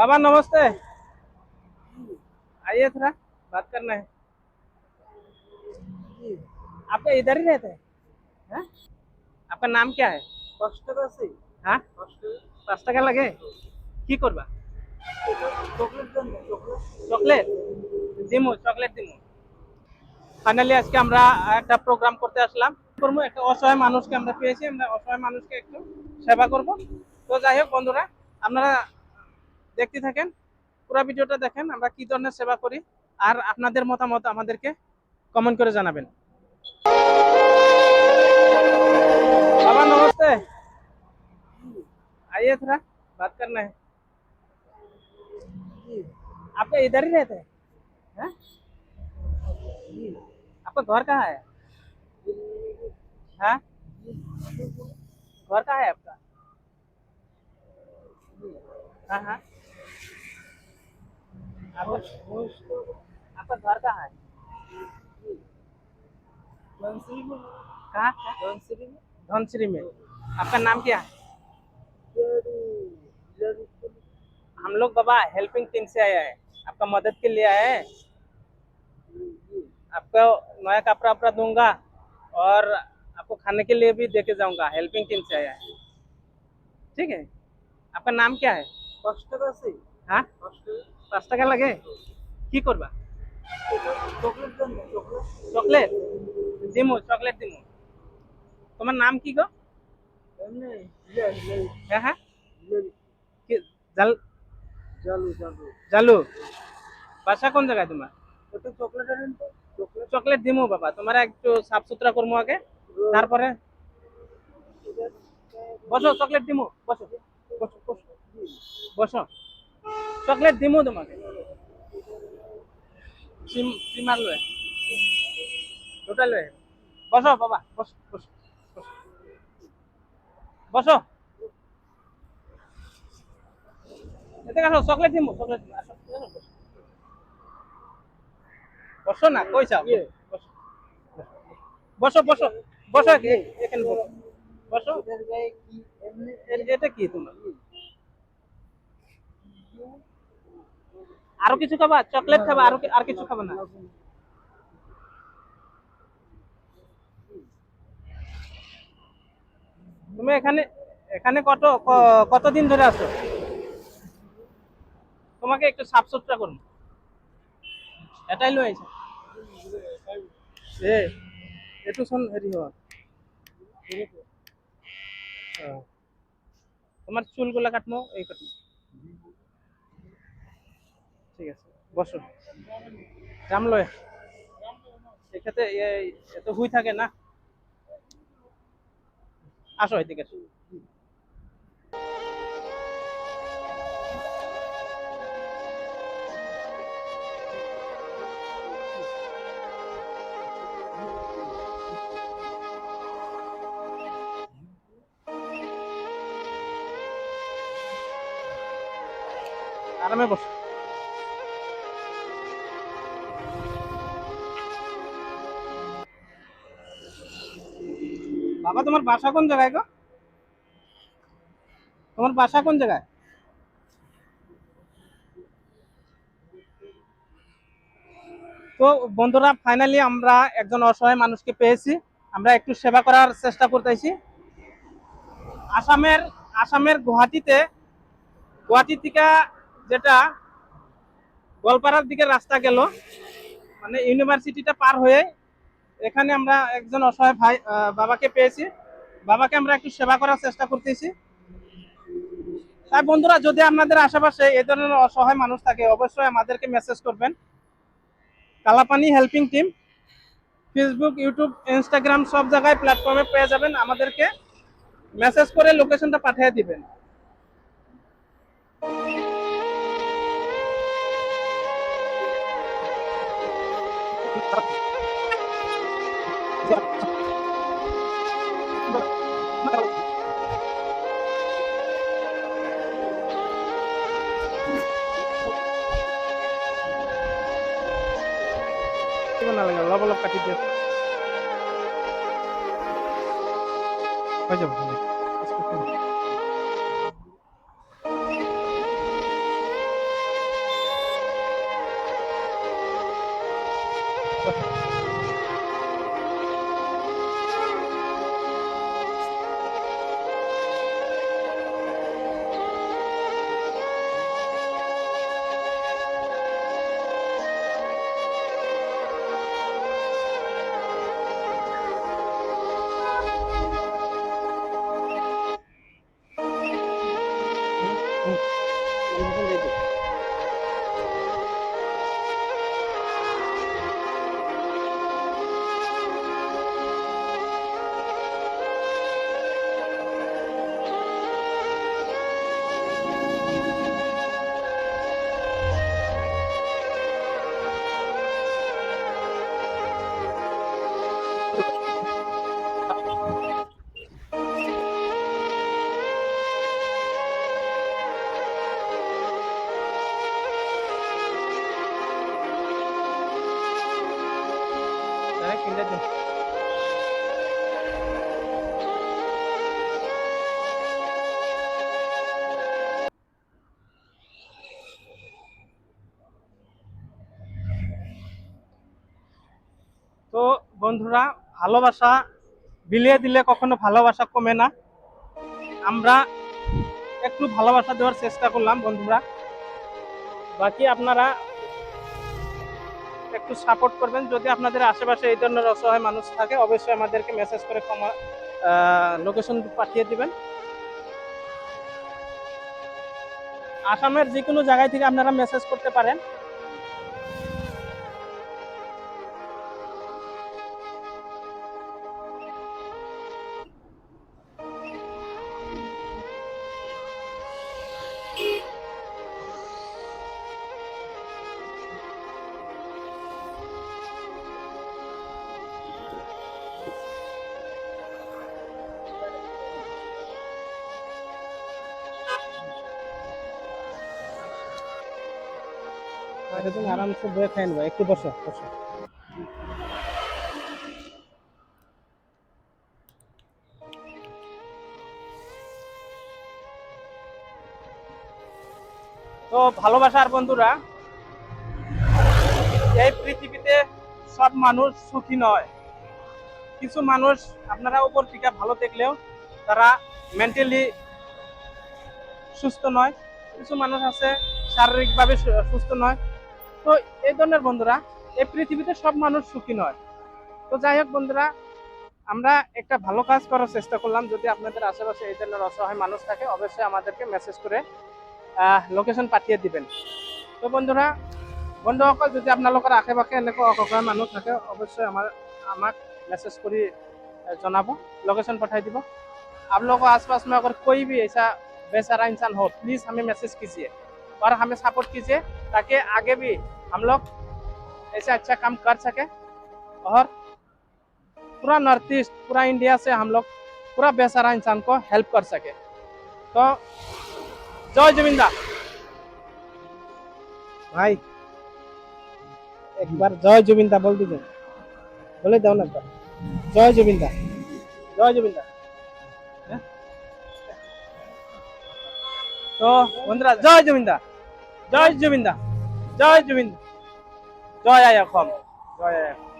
बाबा नमस्ते आइए थोड़ा बात करना है आप इधर ही रहते हैं हैं? आपका नाम क्या है পাঁচ টাকা আছে हाँ পাঁচ টাকা লাগে কি করবা চকলেট দেন না চকলেট চকলেট দিমু চকলেট দিমু ফাইনালি আজকে আমরা একটা প্রোগ্রাম করতে আসলাম করবো একটা অসহায় মানুষকে আমরা পেয়েছি আমরা অসহায় মানুষকে একটু সেবা করব তো যাই হোক বন্ধুরা আপনারা দেখতে থাকেন পুরো ভিডিওটা দেখেন আমরা কি ধরনের সেবা করি আর আপনাদের মতামত আমাদেরকে কমেন্ট করে জানাবেন बाबा नमस्ते आइए थोड़ा बात करना है आप इधर ही रहते हैं हैं? आपका घर कहाँ है हाँ घर कहाँ है आपका हाँ हाँ आपका घर कहाँ है धनश्री में। कहाँ धनश्री में आपका नाम क्या है? हम लोग बाबा हेल्पिंग टीम से आया है। आपका मदद के लिए आया है। आपको नया कपड़ा वपड़ा दूँगा और आपको खाने के लिए भी दे के जाऊँगा। हेल्पिंग टीम से आया है। ठीक है? आपका नाम क्या है? हाँ? পাঁচ টাকা লাগে? কি করবা? চকলেট? দিমু চকলেট দিমু। তোমার নাম কি গো? হ্যাঁ হ্যাঁ। জাল বাসা কোন জায়গায় তোমার? চকলেট দিমু বাবা। তোমার একটু সাফ সুতরা করব আগে। তারপরে? বসো, চকলেট দিমু। বসো বসো। বসো। বসো। চকলেট দিমু তোমাকে। সিম সিমার লয়ে। দুটা লয়ে। বসো বাবা বসো বসো বসো। বসো। এদিকে আসো চকলেট দিমু চকলেট বসো। না কই যাও? ইয়ে। বসো বসো। বসো বসো এখানে বসো। এটা কি তোমার? আরও কিছু খাবা? চকলেট খাবা, আরও আর কিছু খাবা না? তুমি এখানে এখানে কত ক- কতদিন ধরে আছো? তোমাকে একটু সাফ সুতরা করুন। এটাই লয়েছে এ এইটো চোন হেৰি হয়। অ। তোমার চুলগুলা কাটমো, এই কাটমো। ঠিক আছে বসো যাম লয় এক্ষেত্রে এত হুই থাকে না? আসো এদিকে। আসো। আরামে বসো। বাবা, তোমার বাসা কোন জায়গায় গো? তোমার বাসা কোন জায়গায়? তো বন্ধুরা ফাইনালি আমরা একজন অসহায় মানুষকে পেয়েছি। আমরা একটু সেবা করার চেষ্টা করতেছি। আসামের আসামের গুয়াহাটিতে, গুয়াহাটি থেকে যেটা গোয়ালপাড়ার দিকে রাস্তা গেল মানে ইউনিভার্সিটিটা পার হয়ে এখানে আমরা একজন অসহায় ভাই বাবাকে পেয়েছি। বাবাকে আমরা একটু সেবা করার চেষ্টা করতেছি। তাই বন্ধুরা, যদি আপনাদের আশেপাশে এই ধরনের অসহায় মানুষ থাকে, অবশ্যই আমাদেরকে মেসেজ করবেন। Kalapani helping team Facebook YouTube Instagram সব জায়গায় প্ল্যাটফর্মে পেয়ে যাবেন। আমাদেরকে মেসেজ করে লোকেশনটা পাঠিয়ে দিবেন। লাগবো না লাগে কাটি তো বন্ধুরা, ভালোবাসা বিলিয়ে দিলে কখনো ভালোবাসা কমে না। আমরা একটু ভালোবাসা দেওয়ার চেষ্টা করলাম বন্ধুরা। বাকি আপনারা একটু সাপোর্ট করবেন। যদি আপনাদের আশেপাশে এই ধরনের অসহায় মানুষ থাকে, অবশ্যই আমাদেরকে মেসেজ করে ক্ষমা লোকেশন পাঠিয়ে দিবেন। আসামের যে কোনো জায়গায় থেকে আপনারা মেসেজ করতে পারেন। তুমি আরামসে বয়ে একটু বসো বসো। তো ভালোবাসার বন্ধুরা, এই পৃথিবীতে সব মানুষ সুখী নয়। কিছু মানুষ আপনারা উপর থেকে ভালো দেখলেও তারা মেন্টালি সুস্থ নয়। কিছু মানুষ আছে শারীরিকভাবে সুস্থ নয়। তো এই ধরনের বন্ধুরা, এই পৃথিবীতে সব মানুষ সুখী নয়। তো যাই হোক বন্ধুরা, আমরা একটা ভালো কাজ করার চেষ্টা করলাম। যদি আপনাদের আশেপাশে এই ধরনের অসহায় মানুষ থাকে, অবশ্যই আমাদেরকে মেসেজ করে লোকেশন পাঠিয়ে দিবেন। তো বন্ধুরা বন্ধুসকল যদি আপোনালোকৰ আশে পাশে এনেকুৱা অসহায় মানুহ থাকে অৱশ্যে আমাৰ আমাক মেছেজ কৰি জনাব লোকেশ্যন পঠাই দিব। আপোনালোকৰ আশপাশ মানে মে অগৰ কোই ভি এইচা বেচাৰা প্লিজ আমি মেছেজ কিছিয়ে और हमें सपोर्ट कीजिए ताकि आगे भी हम लोग ऐसे अच्छा काम कर सके और पूरा नॉर्थ ईस्ट पूरा इंडिया से हम लोग पूरा बेसारा इंसान को हेल्प कर सके। तो जय जमींदार। भाई, एक बार जय जुबिंदा बोल दीजिए। बोले दो ना जय जुबिंदा जय जुबिंदा हाँ? तो बंदरा, जय जुबिंदा জয় জমিন্দা জয় জমিন্দা জয় আয়া অসম জয় অসম